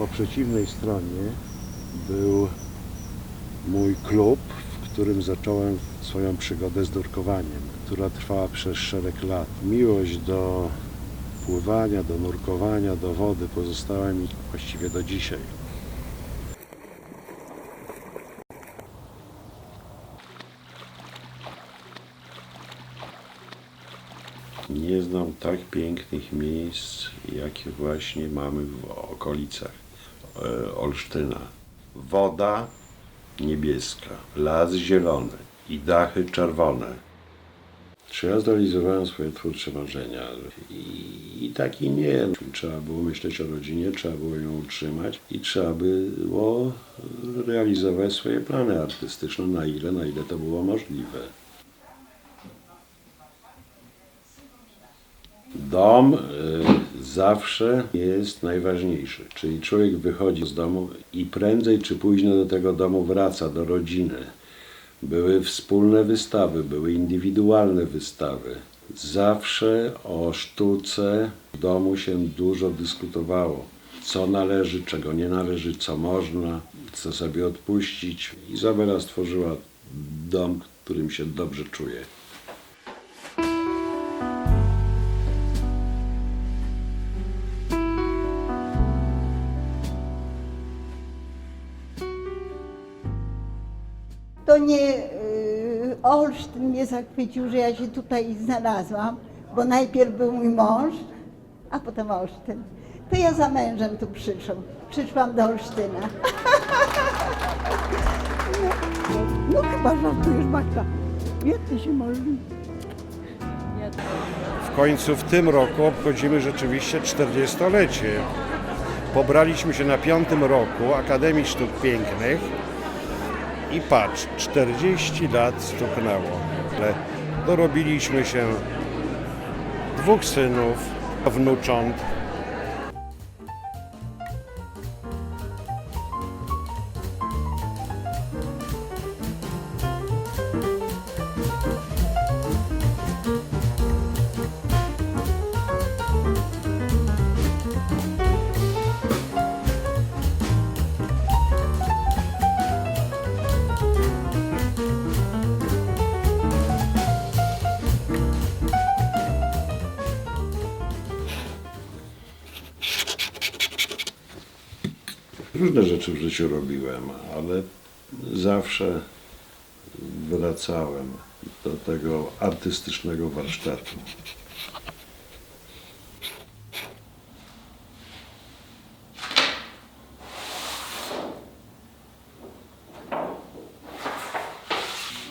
Po przeciwnej stronie był mój klub, w którym zacząłem swoją przygodę z nurkowaniem, która trwała przez szereg lat. Miłość do pływania, do nurkowania, do wody pozostała mi właściwie do dzisiaj. Nie znam tak pięknych miejsc, jakie właśnie mamy w okolicach Olsztyna. Woda niebieska, las zielony i dachy czerwone. Czy ja zrealizowałem swoje twórcze marzenia? I, I tak i nie. Trzeba było myśleć o rodzinie, trzeba było ją utrzymać i trzeba było realizować swoje plany artystyczne, na ile, na ile to było możliwe. Dom y, zawsze jest najważniejszy, czyli człowiek wychodzi z domu i prędzej czy później do tego domu wraca, do rodziny. Były wspólne wystawy, były indywidualne wystawy. Zawsze o sztuce w domu się dużo dyskutowało. Co należy, czego nie należy, co można, co sobie odpuścić. Izabela stworzyła dom, w którym się dobrze czuje. Olsztyn mnie zachwycił, że ja się tutaj znalazłam, bo najpierw był mój mąż, a potem Olsztyn. To ja za mężem tu przyszłam. Przyszłam do Olsztyna. No chyba żartujesz, Magda. Jak ty się modli? W końcu w tym roku obchodzimy rzeczywiście 40-lecie. Pobraliśmy się na piątym roku Akademii Sztuk Pięknych i patrz, 40 lat stuknęło. Ale dorobiliśmy się dwóch synów, wnucząt. Różne rzeczy w życiu robiłem, ale zawsze wracałem do tego artystycznego warsztatu.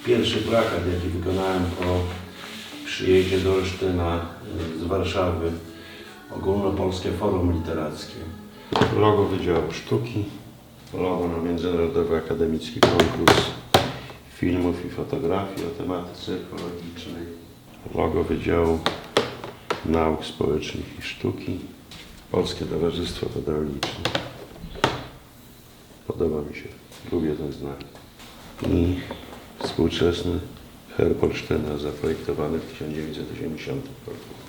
Pierwszy plakat, jaki wykonałem po przyjeździe do Olsztyna z Warszawy, Ogólnopolskie Forum Literackie. Logo Wydziału Sztuki, logo na Międzynarodowy Akademicki Konkurs Filmów i Fotografii o tematyce ekologicznej, logo Wydziału Nauk Społecznych i Sztuki, Polskie Towarzystwo Pedagogiczne. Podoba mi się, lubię ten znak. I współczesny herb Olsztyna zaprojektowany w 1980 roku.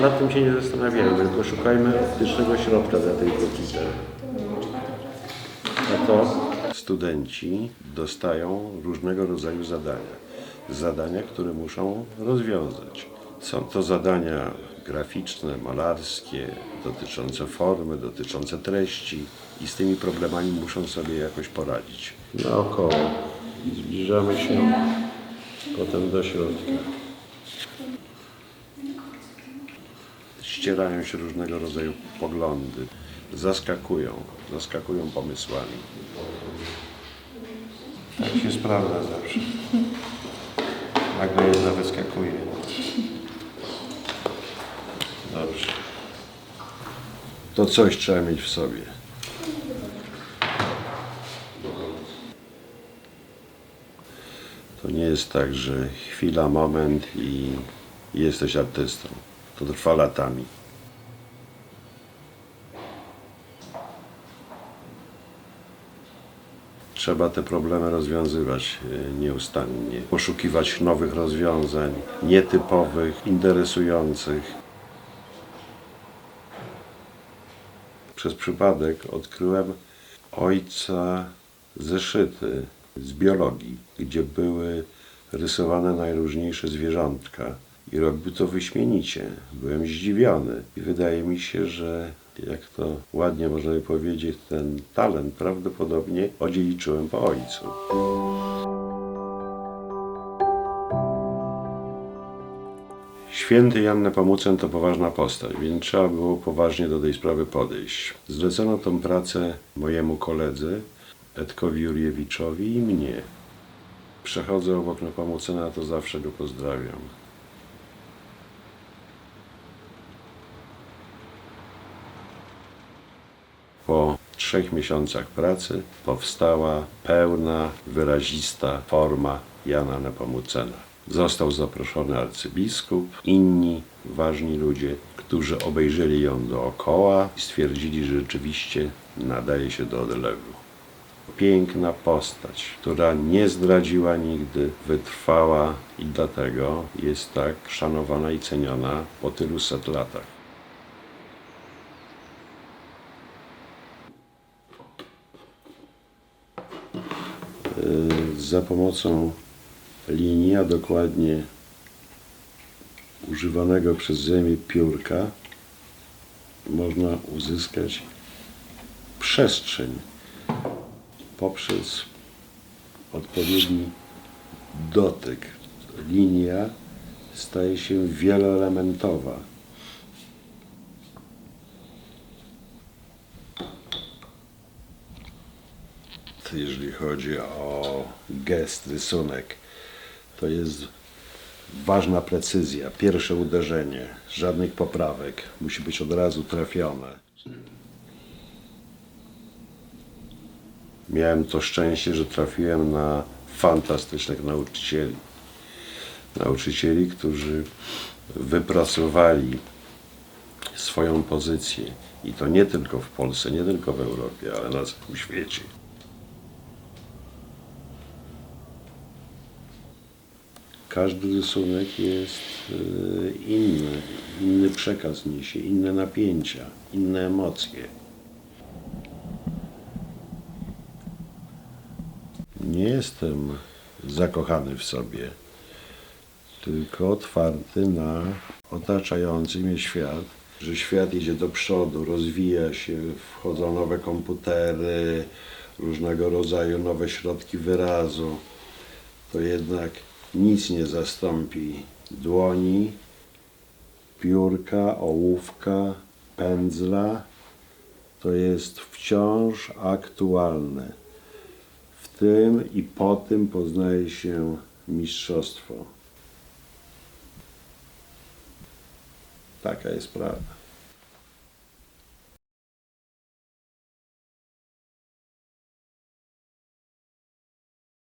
Nad tym się nie zastanawiajmy, tylko szukajmy optycznego środka dla tej liter. A to studenci dostają różnego rodzaju zadania. Zadania, które muszą rozwiązać. Są to zadania graficzne, malarskie, dotyczące formy, dotyczące treści i z tymi problemami muszą sobie jakoś poradzić. Naokoło. Zbliżamy się potem do środka. Ścierają się różnego rodzaju poglądy, zaskakują, zaskakują pomysłami. Tak się sprawdza zawsze. Nagle jedna wyskakuje. Dobrze. To coś trzeba mieć w sobie. To nie jest tak, że chwila, moment i jesteś artystą. To trwa latami. Trzeba te problemy rozwiązywać e, nieustannie, poszukiwać nowych rozwiązań, nietypowych, interesujących. Przez przypadek odkryłem ojca zeszyty z biologii, gdzie były rysowane najróżniejsze zwierzątka i robił to wyśmienicie. Byłem zdziwiony i wydaje mi się, że jak to ładnie można by powiedzieć, ten talent prawdopodobnie odziedziczyłem po ojcu. Święty Jan Nepomucen to poważna postać, więc trzeba było poważnie do tej sprawy podejść. Zlecono tą pracę mojemu koledze, Edkowi Jurjewiczowi i mnie. Przechodzę obok Nepomucena, to zawsze go pozdrawiam. Po trzech miesiącach pracy powstała pełna, wyrazista forma Jana Nepomucena. Został zaproszony arcybiskup, inni ważni ludzie, którzy obejrzeli ją dookoła i stwierdzili, że rzeczywiście nadaje się do odlewu. Piękna postać, która nie zdradziła nigdy, wytrwała i dlatego jest tak szanowana i ceniona po tylu set latach. Za pomocą linii, a dokładnie używanego przeze mnie piórka, można uzyskać przestrzeń poprzez odpowiedni dotyk. Linia staje się wieloelementowa. Jeżeli chodzi o gest, rysunek, to jest ważna precyzja. Pierwsze uderzenie, żadnych poprawek, musi być od razu trafione. Miałem to szczęście, że trafiłem na fantastycznych nauczycieli. Nauczycieli, którzy wypracowali swoją pozycję. I to nie tylko w Polsce, nie tylko w Europie, ale na całym świecie. Każdy rysunek jest e, inny, inny przekaz niesie, inne napięcia, inne emocje. Nie jestem zakochany w sobie, tylko otwarty na otaczający mnie świat, że świat idzie do przodu, rozwija się, wchodzą nowe komputery, różnego rodzaju nowe środki wyrazu. To jednak nic nie zastąpi dłoni, piórka, ołówka, pędzla. To jest wciąż aktualne. W tym i po tym poznaje się mistrzostwo. Taka jest prawda.